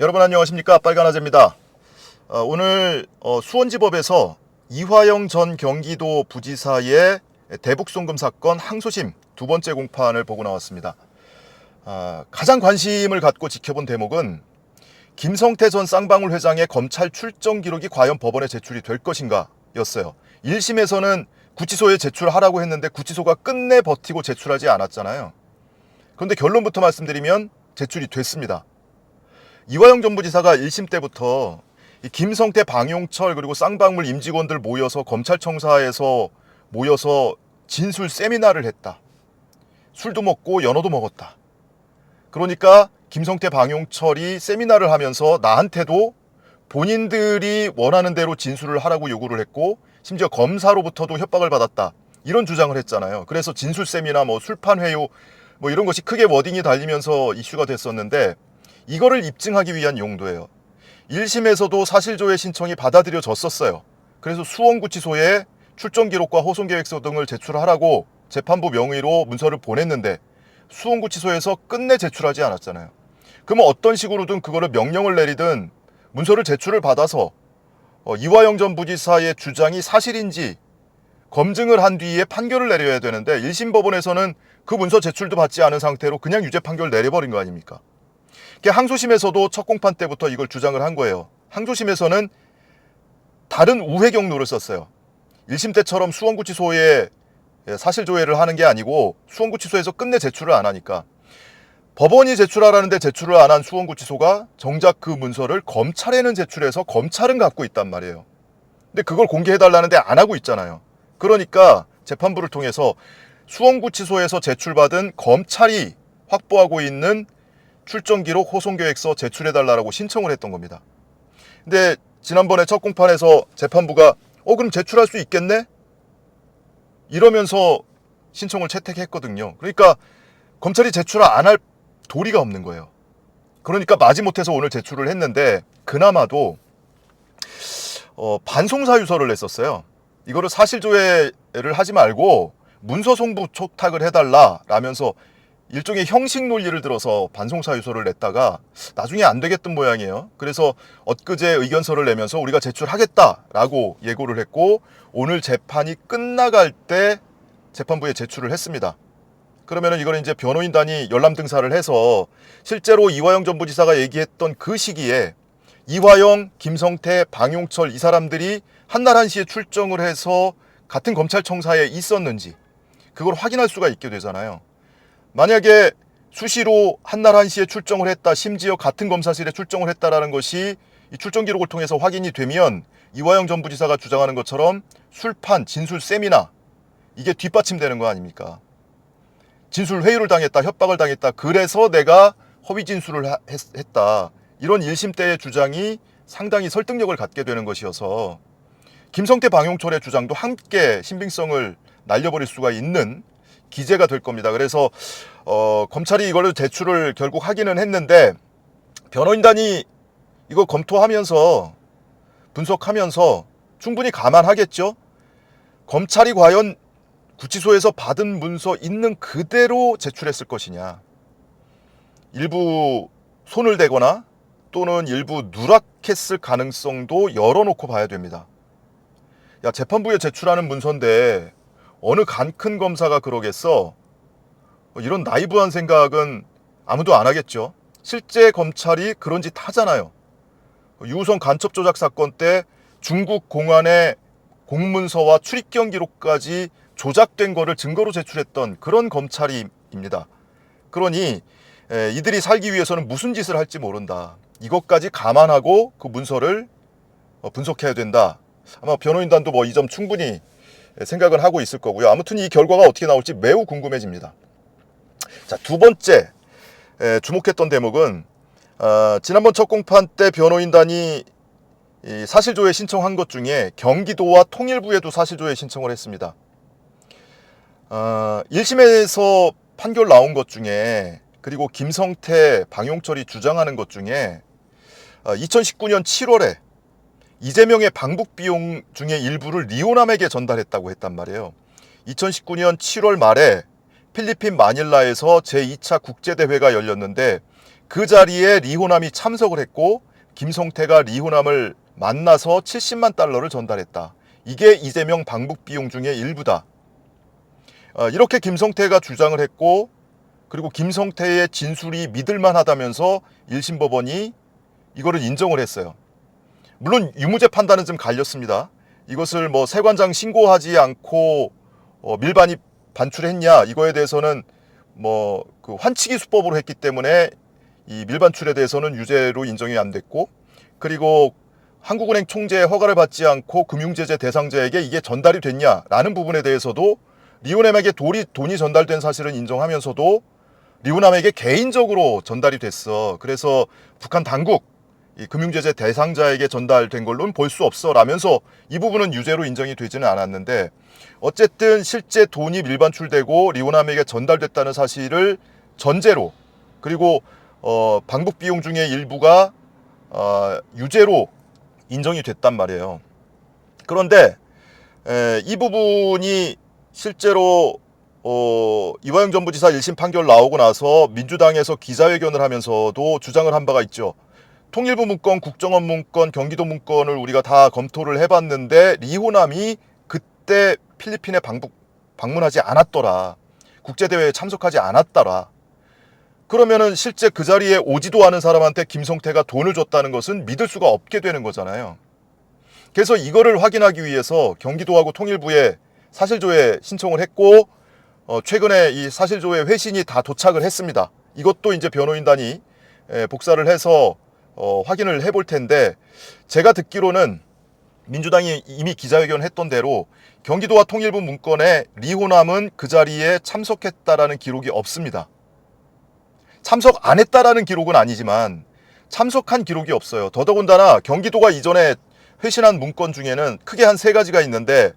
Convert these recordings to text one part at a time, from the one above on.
여러분 안녕하십니까 빨간아재입니다. 어, 오늘 어, 수원지법에서 이화영 전 경기도 부지사의 대북송금 사건 항소심 두 번째 공판을 보고 나왔습니다. 아, 가장 관심을 갖고 지켜본 대목은 김성태 전 쌍방울 회장의 검찰 출정 기록이 과연 법원에 제출이 될 것인가 였어요. 1심에서는 구치소에 제출하라고 했는데 구치소가 끝내 버티고 제출하지 않았잖아요. 그런데 결론부터 말씀드리면 제출이 됐습니다. 이화영 전 부지사가 1심 때부터 이 김성태, 방용철 그리고 쌍방울 임직원들 모여서 검찰청사에서 모여서 진술 세미나를 했다. 술도 먹고 연어도 먹었다. 그러니까 김성태, 방용철이 세미나를 하면서 나한테도 본인들이 원하는 대로 진술을 하라고 요구를 했고 심지어 검사로부터도 협박을 받았다. 이런 주장을 했잖아요. 그래서 진술 세미나 뭐 술판 회유 뭐 이런 것이 크게 워딩이 달리면서 이슈가 됐었는데 이거를 입증하기 위한 용도예요. 1심에서도 사실조회 신청이 받아들여졌었어요. 그래서 수원구치소에 출정 기록과 호송 계획서 등을 제출하라고 재판부 명의로 문서를 보냈는데 수원구치소에서 끝내 제출하지 않았잖아요. 그러면 어떤 식으로든 그거를 명령을 내리든 문서를 제출을 받아서 어, 이화영 전 부지사의 주장이 사실인지 검증을 한 뒤에 판결을 내려야 되는데 1심 법원에서는 그 문서 제출도 받지 않은 상태로 그냥 유죄 판결 내려버린 거 아닙니까? 항소심에서도 첫 공판 때부터 이걸 주장을 한 거예요. 항소심에서는 다른 우회 경로를 썼어요. 1심 때처럼 수원구치소에 사실 조회를 하는 게 아니고 수원구치소에서 끝내 제출을 안 하니까 법원이 제출하라는데 제출을 안 한 수원구치소가 정작 그 문서를 검찰에는 제출해서 검찰은 갖고 있단 말이에요. 근데 그걸 공개해달라는데 안 하고 있잖아요. 그러니까 재판부를 통해서 수원구치소에서 제출받은 검찰이 확보하고 있는 출정 기록 호송 계획서 제출해 달라고 신청을 했던 겁니다. 근데 지난번에 첫 공판에서 재판부가 어 그럼 제출할 수 있겠네? 이러면서 신청을 채택했거든요. 그러니까 검찰이 제출 안할 도리가 없는 거예요. 그러니까 마지못해서 오늘 제출을 했는데 그나마도 어, 반송사유서를 냈었어요. 이거를 사실조회를 하지 말고 문서 송부 촉탁을 해달라 라면서 일종의 형식 논리를 들어서 반송사유서를 냈다가 나중에 안 되겠던 모양이에요. 그래서 엊그제 의견서를 내면서 우리가 제출하겠다라고 예고를 했고 오늘 재판이 끝나갈 때 재판부에 제출을 했습니다. 그러면은 이거는 이제 변호인단이 열람 등사를 해서 실제로 이화영 전 부지사가 얘기했던 그 시기에 이화영, 김성태, 방용철 이 사람들이 한날 한시에 출정을 해서 같은 검찰청사에 있었는지 그걸 확인할 수가 있게 되잖아요. 만약에 수시로 한날 한시에 출정을 했다, 심지어 같은 검사실에 출정을 했다라는 것이 이 출정 기록을 통해서 확인이 되면 이화영 전 부지사가 주장하는 것처럼 술판, 진술 세미나 이게 뒷받침되는 거 아닙니까? 진술 회유를 당했다, 협박을 당했다. 그래서 내가 허위 진술을 하- 했, 했다. 이런 1심 때의 주장이 상당히 설득력을 갖게 되는 것이어서 김성태 방용철의 주장도 함께 신빙성을 날려버릴 수가 있는 기재가 될 겁니다. 그래서 어, 검찰이 이걸로 제출을 결국 하기는 했는데 변호인단이 이거 검토하면서 분석하면서 충분히 감안하겠죠. 검찰이 과연 구치소에서 받은 문서 있는 그대로 제출했을 것이냐. 일부 손을 대거나 또는 일부 누락했을 가능성도 열어놓고 봐야 됩니다. 야, 재판부에 제출하는 문서인데 어느 간 큰 검사가 그러겠어? 어, 이런 나이브한 생각은 아무도 안 하겠죠. 실제 검찰이 그런 짓 하잖아요. 유우성 간첩 조작 사건 때 중국 공안의 공문서와 출입경 기록까지 조작된 거를 증거로 제출했던 그런 검찰입니다. 그러니 에, 이들이 살기 위해서는 무슨 짓을 할지 모른다. 이것까지 감안하고 그 문서를 어, 분석해야 된다. 아마 변호인단도 뭐 이 점 충분히 생각은 하고 있을 거고요. 아무튼 이 결과가 어떻게 나올지 매우 궁금해집니다. 자, 두 번째 에, 주목했던 대목은 어, 지난번 첫 공판 때 변호인단이 이 사실조회 신청한 것 중에 경기도와 통일부에도 사실조회 신청을 했습니다. 어, 1심에서 판결 나온 것 중에 그리고 김성태, 방용철이 주장하는 것 중에 어, 2019년 7월에 이재명의 방북 비용 중에 일부를 리오남에게 전달했다고 했단 말이에요. 2019년 7월 말에 필리핀 마닐라에서 제2차 국제대회가 열렸는데 그 자리에 리호남이 참석을 했고 김성태가 리호남을 만나서 70만 달러를 전달했다. 이게 이재명 방북 비용 중의 일부다. 어, 이렇게 김성태가 주장을 했고 그리고 김성태의 진술이 믿을만 하다면서 1심 법원이 이거를 인정을 했어요. 물론 유무죄 판단은 좀 갈렸습니다. 이것을 뭐 세관장 신고하지 않고 어, 밀반입 반출했냐 이거에 대해서는 뭐 그 환치기 수법으로 했기 때문에 이 밀반출에 대해서는 유죄로 인정이 안 됐고 그리고 한국은행 총재의 허가를 받지 않고 금융제재 대상자에게 이게 전달이 됐냐라는 부분에 대해서도 리오남에게 돈이, 돈이 전달된 사실은 인정하면서도 리오남에게 개인적으로 전달이 됐어. 그래서 북한 당국 이 금융제재 대상자에게 전달된 걸로는 볼 수 없어 라면서 이 부분은 유죄로 인정이 되지는 않았는데 어쨌든 실제 돈이 밀반출되고 리오남에게 전달됐다는 사실을 전제로 그리고 어, 방북 비용 중에 일부가 어, 유죄로 인정이 됐단 말이에요. 그런데 에, 이 부분이 실제로 어, 이화영 전 부지사 1심 판결 나오고 나서 민주당에서 기자회견을 하면서도 주장을 한 바가 있죠. 통일부 문건, 국정원 문건, 경기도 문건을 우리가 다 검토를 해봤는데 리호남이 그때 필리핀에 방북, 방문하지 않았더라. 국제대회에 참석하지 않았더라. 그러면은 실제 그 자리에 오지도 않은 사람한테 김성태가 돈을 줬다는 것은 믿을 수가 없게 되는 거잖아요. 그래서 이거를 확인하기 위해서 경기도하고 통일부에 사실조회 신청을 했고 어, 최근에 이 사실조회 회신이 다 도착을 했습니다. 이것도 이제 변호인단이 에, 복사를 해서 어, 확인을 해볼 텐데 제가 듣기로는 민주당이 이미 기자회견 했던 대로 경기도와 통일부 문건에 리호남은 그 자리에 참석했다라는 기록이 없습니다. 참석 안 했다라는 기록은 아니지만 참석한 기록이 없어요. 더더군다나 경기도가 이전에 회신한 문건 중에는 크게 한 세 가지가 있는데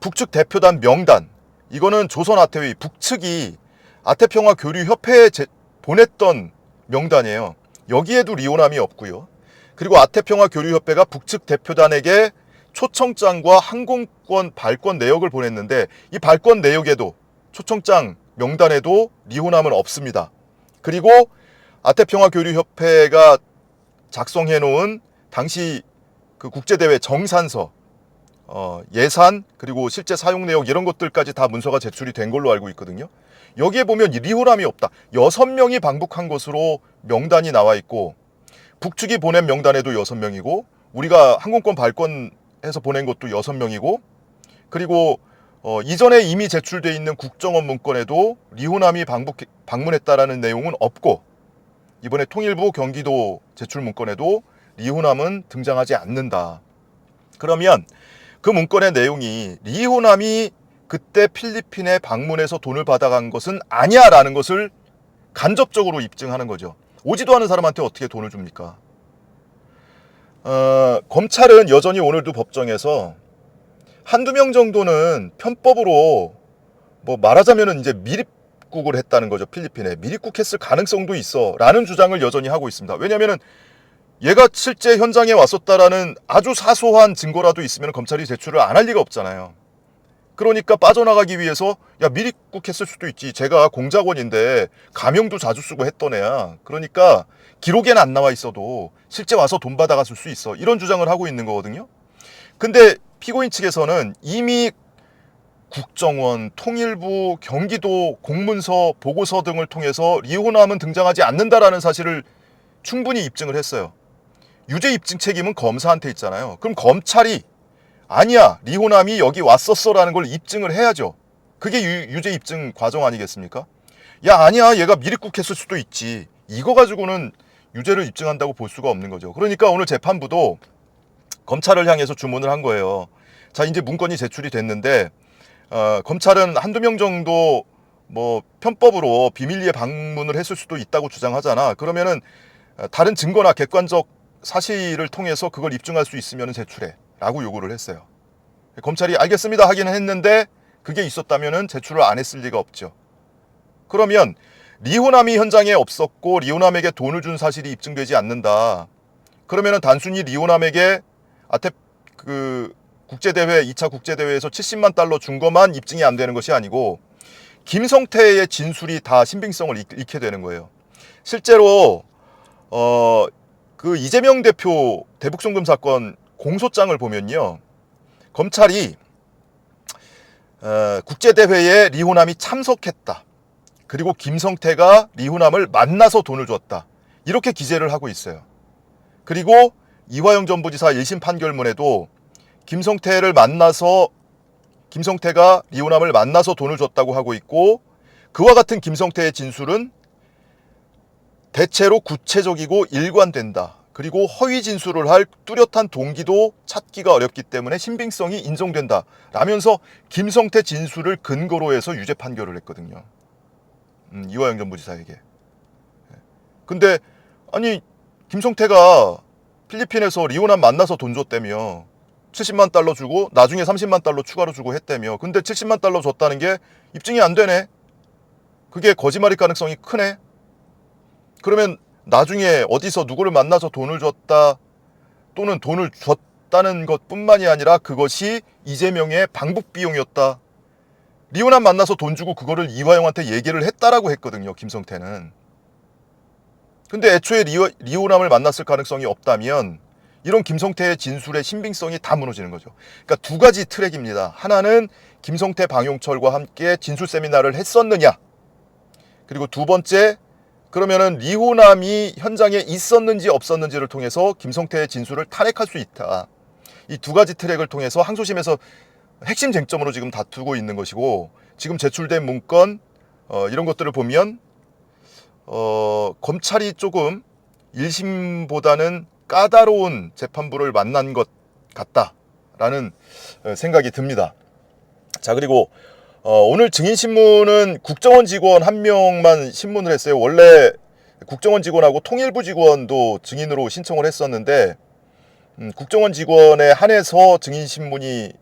북측 대표단 명단 이거는 조선 아태회 북측이 아태평화 교류 협회에 제, 보냈던 명단이에요. 여기에도 리오남이 없고요. 그리고 아태평화 교류 협회가 북측 대표단에게 초청장과 항공권 발권 내역을 보냈는데 이 발권 내역에도 초청장 명단에도 리호남은 없습니다. 그리고 아태평화 교류 협회가 작성해 놓은 당시 그 국제대회 정산서 어, 예산 그리고 실제 사용 내역 이런 것들까지 다 문서가 제출이 된 걸로 알고 있거든요. 여기에 보면 이 리호람이 없다. 여섯 명이 방북한 것으로 명단이 나와 있고 북측이 보낸 명단에도 여섯 명이고 우리가 항공권 발권해서 보낸 것도 여섯 명이고 그리고 어, 이전에 이미 제출돼 있는 국정원 문건에도 리호남이 방북 방문했다라는 내용은 없고 이번에 통일부 경기도 제출 문건에도 리호남은 등장하지 않는다. 그러면 그 문건의 내용이 리호남이 그때 필리핀에 방문해서 돈을 받아간 것은 아니야라는 것을 간접적으로 입증하는 거죠. 오지도 않은 사람한테 어떻게 돈을 줍니까? 어, 검찰은 여전히 오늘도 법정에서 한두 명 정도는 편법으로 뭐 말하자면은 이제 미립국을 했다는 거죠. 필리핀에. 미립국했을 가능성도 있어. 라는 주장을 여전히 하고 있습니다. 왜냐면은 얘가 실제 현장에 왔었다라는 아주 사소한 증거라도 있으면 검찰이 제출을 안 할 리가 없잖아요. 그러니까 빠져나가기 위해서 야 미립국했을 수도 있지. 제가 공작원인데 가명도 자주 쓰고 했던 애야. 그러니까 기록에는 안 나와 있어도 실제 와서 돈 받아갔을 수 있어. 이런 주장을 하고 있는 거거든요. 근데 피고인 측에서는 이미 국정원, 통일부, 경기도 공문서, 보고서 등을 통해서 리호남은 등장하지 않는다라는 사실을 충분히 입증을 했어요. 유죄 입증 책임은 검사한테 있잖아요. 그럼 검찰이 아니야 리호남이 여기 왔었어라는 걸 입증을 해야죠. 그게 유, 죄 입증 과정 아니겠습니까? 야 아니야 얘가 미립국했을 수도 있지. 이거 가지고는 유죄를 입증한다고 볼 수가 없는 거죠. 그러니까 오늘 재판부도 검찰을 향해서 주문을 한 거예요. 자 이제 문건이 제출이 됐는데 어, 검찰은 한두 명 정도 뭐 편법으로 비밀리에 방문을 했을 수도 있다고 주장하잖아. 그러면은 어, 다른 증거나 객관적 사실을 통해서 그걸 입증할 수 있으면 제출해 라고 요구를 했어요. 검찰이 알겠습니다 하기는 했는데 그게 있었다면 제출을 안 했을 리가 없죠. 그러면 리호남이 현장에 없었고 리호남에게 돈을 준 사실이 입증되지 않는다. 그러면 단순히 리호남에게 아테 그 국제대회 2차 국제대회에서 70만 달러 준 것만 입증이 안 되는 것이 아니고 김성태의 진술이 다 신빙성을 잃게 되는 거예요. 실제로 어, 그 이재명 대표 대북송금 사건 공소장을 보면요. 검찰이 어, 국제대회에 리호남이 참석했다. 그리고 김성태가 리호남을 만나서 돈을 줬다. 이렇게 기재를 하고 있어요. 그리고 이화영 전 부지사 1심 판결문에도 김성태를 만나서 김성태가 리호남을 만나서 돈을 줬다고 하고 있고 그와 같은 김성태의 진술은 대체로 구체적이고 일관된다. 그리고 허위 진술을 할 뚜렷한 동기도 찾기가 어렵기 때문에 신빙성이 인정된다. 라면서 김성태 진술을 근거로 해서 유죄 판결을 했거든요. 음, 이화영 전 부지사에게. 예. 근데 아니 김성태가 필리핀에서 리오남 만나서 돈 줬다며 70만 달러 주고 나중에 30만 달러 추가로 주고 했다며 근데 70만 달러 줬다는 게 입증이 안 되네 그게 거짓말일 가능성이 크네 그러면 나중에 어디서 누구를 만나서 돈을 줬다 또는 돈을 줬다는 것 뿐만이 아니라 그것이 이재명의 방북 비용이었다 리오남 만나서 돈 주고 그거를 이화영한테 얘기를 했다라고 했거든요 김성태는 근데 애초에 리오, 리오남을 만났을 가능성이 없다면 이런 김성태의 진술의 신빙성이 다 무너지는 거죠. 그러니까 두 가지 트랙입니다. 하나는 김성태 방용철과 함께 진술 세미나를 했었느냐. 그리고 두 번째 그러면은 리호남이 현장에 있었는지 없었는지를 통해서 김성태의 진술을 탄핵할 수 있다. 이 두 가지 트랙을 통해서 항소심에서 핵심 쟁점으로 지금 다투고 있는 것이고 지금 제출된 문건 어, 이런 것들을 보면 어, 검찰이 조금 1심보다는 까다로운 재판부를 만난 것 같다라는 어, 생각이 듭니다. 자, 그리고 어, 오늘 증인신문은 국정원 직원 한 명만 신문을 했어요. 원래 국정원 직원하고 통일부 직원도 증인으로 신청을 했었는데 음, 국정원 직원에 한해서 증인신문이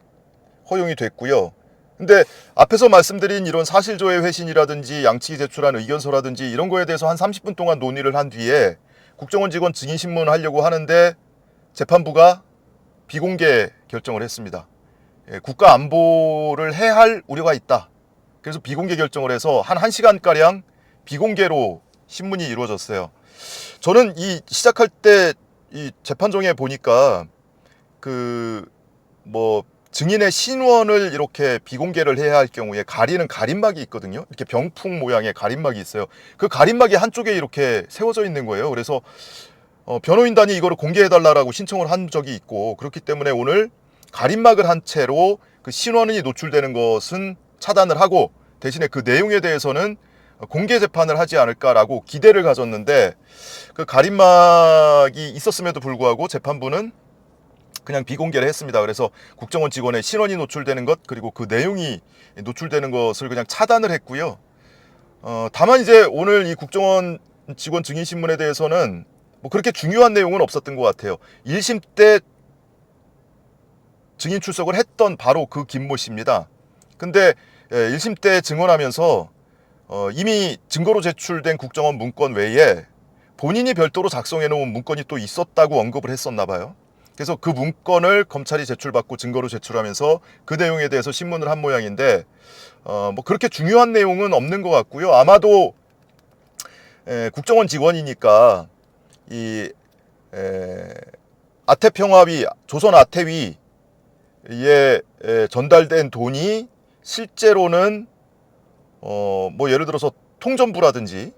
허용이 됐고요. 근데 앞에서 말씀드린 이런 사실조회 회신이라든지 양측이 제출한 의견서라든지 이런 거에 대해서 한 30분 동안 논의를 한 뒤에 국정원 직원 증인 신문 하려고 하는데 재판부가 비공개 결정을 했습니다. 예, 국가 안보를 해할 우려가 있다. 그래서 비공개 결정을 해서 한 1시간 가량 비공개로 신문이 이루어졌어요. 저는 이 시작할 때 이 재판정에 보니까 그 뭐 증인의 신원을 이렇게 비공개를 해야 할 경우에 가리는 가림막이 있거든요. 이렇게 병풍 모양의 가림막이 있어요. 그 가림막이 한쪽에 이렇게 세워져 있는 거예요. 그래서 어, 변호인단이 이거를 공개해달라고 신청을 한 적이 있고 그렇기 때문에 오늘 가림막을 한 채로 그 신원이 노출되는 것은 차단을 하고 대신에 그 내용에 대해서는 공개 재판을 하지 않을까라고 기대를 가졌는데 그 가림막이 있었음에도 불구하고 재판부는 그냥 비공개를 했습니다. 그래서 국정원 직원의 신원이 노출되는 것 그리고 그 내용이 노출되는 것을 그냥 차단을 했고요. 어, 다만 이제 오늘 이 국정원 직원 증인 신문에 대해서는 뭐 그렇게 중요한 내용은 없었던 것 같아요. 1심 때 증인 출석을 했던 바로 그 김모 씨입니다. 근데 예, 1심 때 증언하면서 어, 이미 증거로 제출된 국정원 문건 외에 본인이 별도로 작성해 놓은 문건이 또 있었다고 언급을 했었나 봐요. 그래서 그 문건을 검찰이 제출받고 증거로 제출하면서 그 내용에 대해서 신문을 한 모양인데 어, 뭐 그렇게 중요한 내용은 없는 것 같고요. 아마도 에, 국정원 직원이니까 이 에, 아태평화위 조선 아태위 에 에, 전달된 돈이 실제로는 어, 뭐 예를 들어서 통전부라든지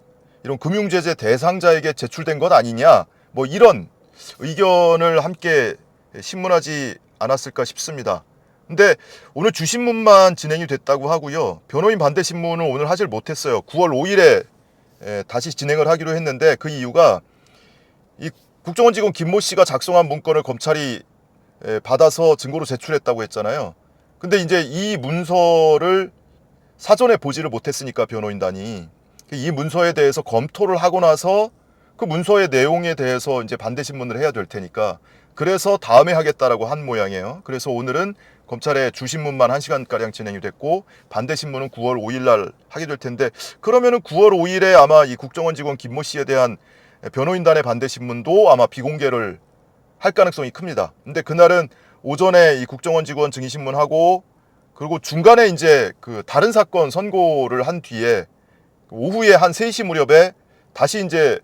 이런 금융제재 대상자에게 제출된 것 아니냐 뭐 이런 의견을 함께 신문하지 않았을까 싶습니다. 근데 오늘 주신문만 진행이 됐다고 하고요. 변호인 반대 신문은 오늘 하질 못했어요. 9월 5일에 다시 진행을 하기로 했는데 그 이유가 이 국정원 직원 김모 씨가 작성한 문건을 검찰이 받아서 증거로 제출했다고 했잖아요. 근데 이제 이 문서를 사전에 보지를 못했으니까 변호인단이 이 문서에 대해서 검토를 하고 나서 그 문서의 내용에 대해서 이제 반대 신문을 해야 될 테니까 그래서 다음에 하겠다라고 한 모양이에요. 그래서 오늘은 검찰의 주신문만 1시간 가량 진행이 됐고 반대 신문은 9월 5일 날 하게 될 텐데 그러면은 9월 5일에 아마 이 국정원 직원 김모 씨에 대한 변호인단의 반대 신문도 아마 비공개를 할 가능성이 큽니다. 근데 그날은 오전에 이 국정원 직원 증인 신문하고 그리고 중간에 이제 그 다른 사건 선고를 한 뒤에 오후에 한 3시 무렵에 다시 이제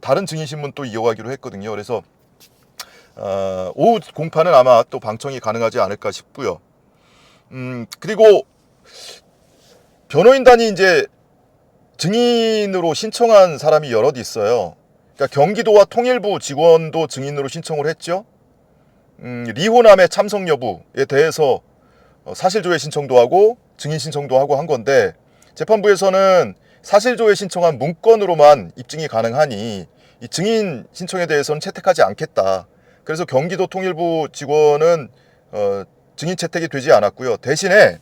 다른 증인 신문 또 이어가기로 했거든요. 그래서 어, 오후 공판은 아마 또 방청이 가능하지 않을까 싶고요. 음, 그리고 변호인단이 이제 증인으로 신청한 사람이 여럿 있어요. 그러니까 경기도와 통일부 직원도 증인으로 신청을 했죠. 음, 리호남의 참석 여부에 대해서 어, 사실조회 신청도 하고 증인 신청도 하고 한 건데 재판부에서는 사실조회 신청한 문건으로만 입증이 가능하니 이 증인 신청에 대해서는 채택하지 않겠다. 그래서 경기도 통일부 직원은 어, 증인 채택이 되지 않았고요. 대신에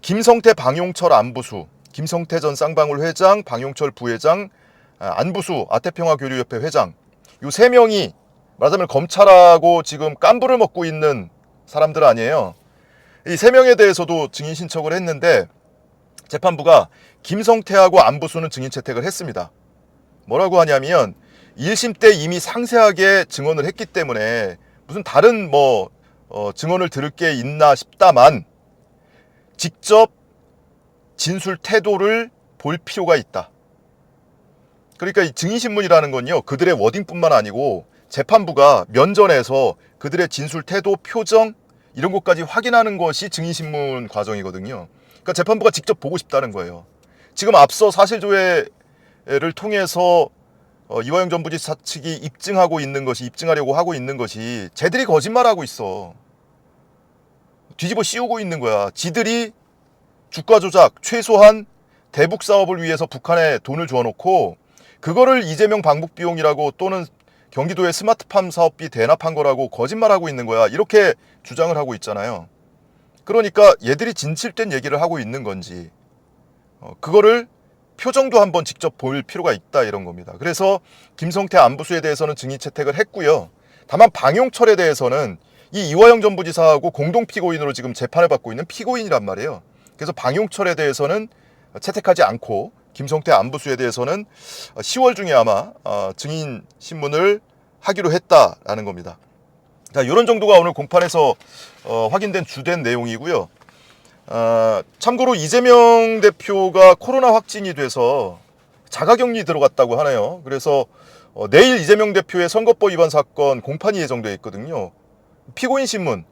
김성태 방용철 안부수, 김성태 전 쌍방울 회장, 방용철 부회장, 아, 안부수 아태평화교류협회 회장 요 세 명이 말하자면 검찰하고 지금 깐부를 먹고 있는 사람들 아니에요. 이 세 명에 대해서도 증인 신청을 했는데 재판부가 김성태하고 안부수는 증인 채택을 했습니다. 뭐라고 하냐면 1심 때 이미 상세하게 증언을 했기 때문에 무슨 다른 뭐 어, 증언을 들을 게 있나 싶다만 직접 진술 태도를 볼 필요가 있다. 그러니까 이 증인신문이라는 건요, 그들의 워딩뿐만 아니고 재판부가 면전에서 그들의 진술 태도, 표정, 이런 것까지 확인하는 것이 증인신문 과정이거든요. 그러니까 재판부가 직접 보고 싶다는 거예요. 지금 앞서 사실조회를 통해서 어, 이화영 전 부지 사 측이 입증하고 있는 것이 입증하려고 하고 있는 것이 쟤들이 거짓말하고 있어. 뒤집어 씌우고 있는 거야. 지들이 주가 조작 최소한 대북 사업을 위해서 북한에 돈을 주어놓고 그거를 이재명 방북 비용이라고 또는 경기도의 스마트팜 사업비 대납한 거라고 거짓말하고 있는 거야. 이렇게 주장을 하고 있잖아요. 그러니까 얘들이 진실된 얘기를 하고 있는 건지 어, 그거를 표정도 한번 직접 볼 필요가 있다 이런 겁니다. 그래서 김성태 안부수에 대해서는 증인 채택을 했고요. 다만 방용철에 대해서는 이 이화영 전 부지사하고 공동 피고인으로 지금 재판을 받고 있는 피고인이란 말이에요. 그래서 방용철에 대해서는 채택하지 않고 김성태 안부수에 대해서는 10월 중에 아마 어, 증인 신문을 하기로 했다라는 겁니다. 자, 이런 정도가 오늘 공판에서 어, 확인된 주된 내용이고요. 아, 참고로 이재명 대표가 코로나 확진이 돼서 자가격리 들어갔다고 하네요. 그래서 어, 내일 이재명 대표의 선거법 위반 사건 공판이 예정돼 있거든요. 피고인 신문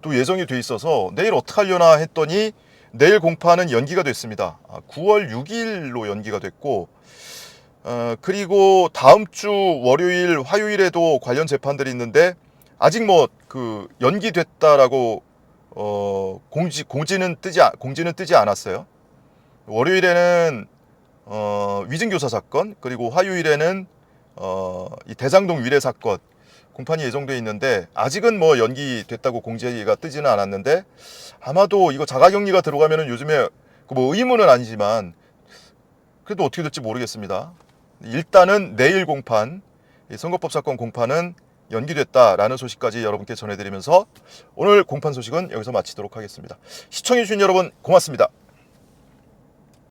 또 예정이 돼 있어서 내일 어떻게 하려나 했더니 내일 공판은 연기가 됐습니다. 아, 9월 6일로 연기가 됐고 어, 그리고 다음 주 월요일, 화요일에도 관련 재판들이 있는데 아직 뭐 그 연기됐다라고 어, 공지 공지는 뜨지 아- 공지는 뜨지 않았어요. 월요일에는 어, 위증교사 사건 그리고 화요일에는 어, 이 대장동 위례 사건 공판이 예정돼 있는데 아직은 뭐 연기됐다고 공지가 뜨지는 않았는데 아마도 이거 자가격리가 들어가면은 요즘에 그뭐 의무는 아니지만 그래도 어떻게 될지 모르겠습니다. 일단은 내일 공판 이 선거법 사건 공판은 연기됐다라는 소식까지 여러분께 전해드리면서 오늘 공판 소식은 여기서 마치도록 하겠습니다. 시청해주신 여러분 고맙습니다.